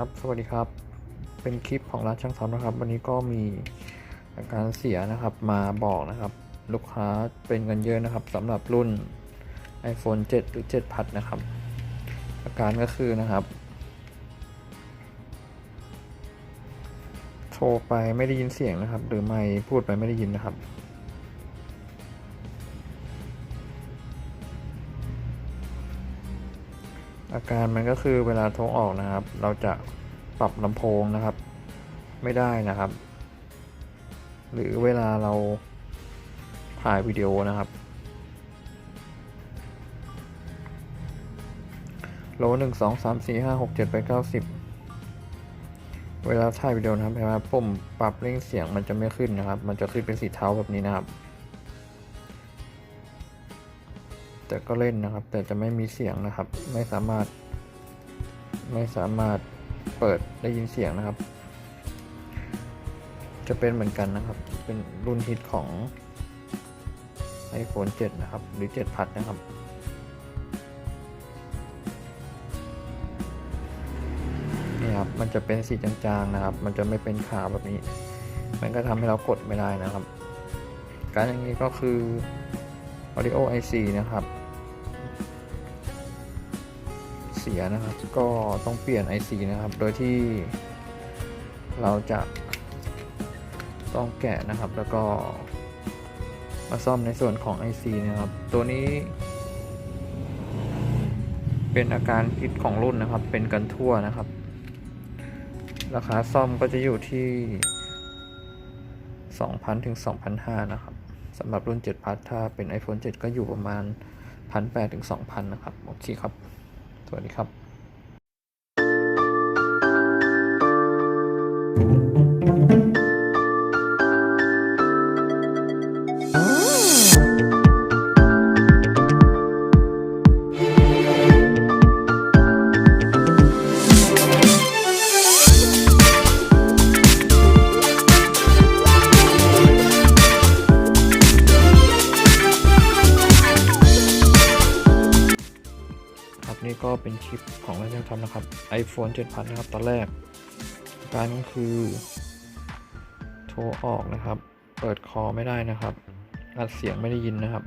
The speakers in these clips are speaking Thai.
ครับ สวัสดีครับ เป็นคลิปของร้านช่างทำนะครับ วันนี้ก็มีอาการเสียนะครับ มาบอกนะครับ ลูกค้าเป็นกันเยอะนะครับสำหรับรุ่น iPhone 7 หรือ7พัดนะครับ อาการก็คือนะครับ โทรไปไม่ได้ยินเสียงนะครับ หรือไม่พูดไปไม่ได้ยินนะครับ อาการมันก็คือเวลาทรองออกนะครับ เราจะปรับลำโพงนะครับ ไม่ได้นะครับ หรือเวลาเราถ่ายวิดีโอนะครับ โลหนึ่งสองสามสี่ห้าหกเจ็ดไปเก้าสิบเวลาถ่ายวิดีโอนะครับเห็นไหมปุ่มปรับเร่งเสียงมันจะไม่ขึ้นนะครับ มันจะขึ้นเป็นสีเทาแบบนี้นะครับ แต่ก็เล่นนะครับ แต่จะไม่มีเสียงนะครับ ไม่สามารถ ไม่สามารถเปิดได้ยินเสียงนะครับ จะเป็นเหมือนกันนะครับ เป็นรุ่นฮิตของ iPhone 7 นะครับ หรือ 7 พัดนะครับนี่ครับ มันจะเป็นสีจางๆนะครับ มันจะไม่เป็นขาวแบบนี้ มันก็ทำให้เรากดไม่ได้นะครับ การอย่างนี้ก็คือ Audio IC นะครับ เสียนะครับ ก็ต้องเปลี่ยน IC นะครับ โดยที่เราจะต้องแกะนะครับ แล้วก็มาซ่อมในส่วนของ IC นะครับ ตัวนี้เป็นอาการพิษของรุ่นนะครับ เป็นกันทั่วนะครับ ราคาซ่อมก็จะอยู่ที่ 2,000 ถึง 2,500 นะครับ สำหรับรุ่น7พัทถ้าเป็น iPhone 7 ก็อยู่ประมาณ 1,800ถึง2,000 นะครับ โอเคครับ สวัสดีครับ นี่ก็เป็นคลิปของเราจะทำนะครับ iPhone 7พันนะครับ ตอนแรก การก็คือ โทรออกนะครับ เปิดคอไม่ได้นะครับอัดเสียงไม่ได้ยินนะครับ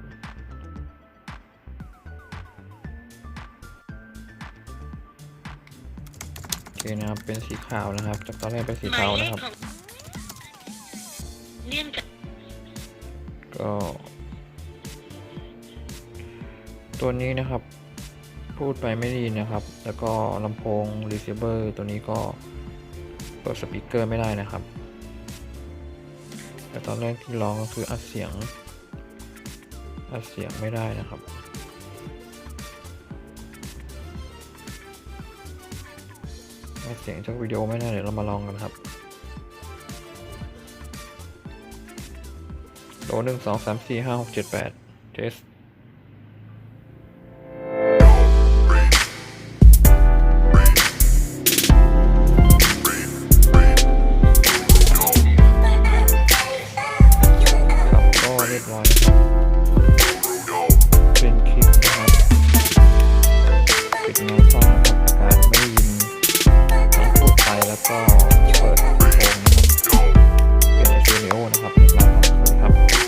โอเคนะครับ เป็นสีขาวนะครับ จากตอนแรกเป็นสีเทานะครับ ก็ ตัวนี้นะครับ พูดไปไม่ได้นะครับ แล้วก็ลำโพง receiver ตัวนี้ก็เปิดสปีกเกอร์ไม่ได้นะครับ แต่ตอนแรกที่ร้องก็คืออัดเสียง อัดเสียงไม่ได้นะครับอัดเสียงจากวิดีโอไม่ได้เดี๋ยวเรามาลองกันครับโหลหนึ่งสองสามสี่ห้าหกเจ็ดแปดเทส one.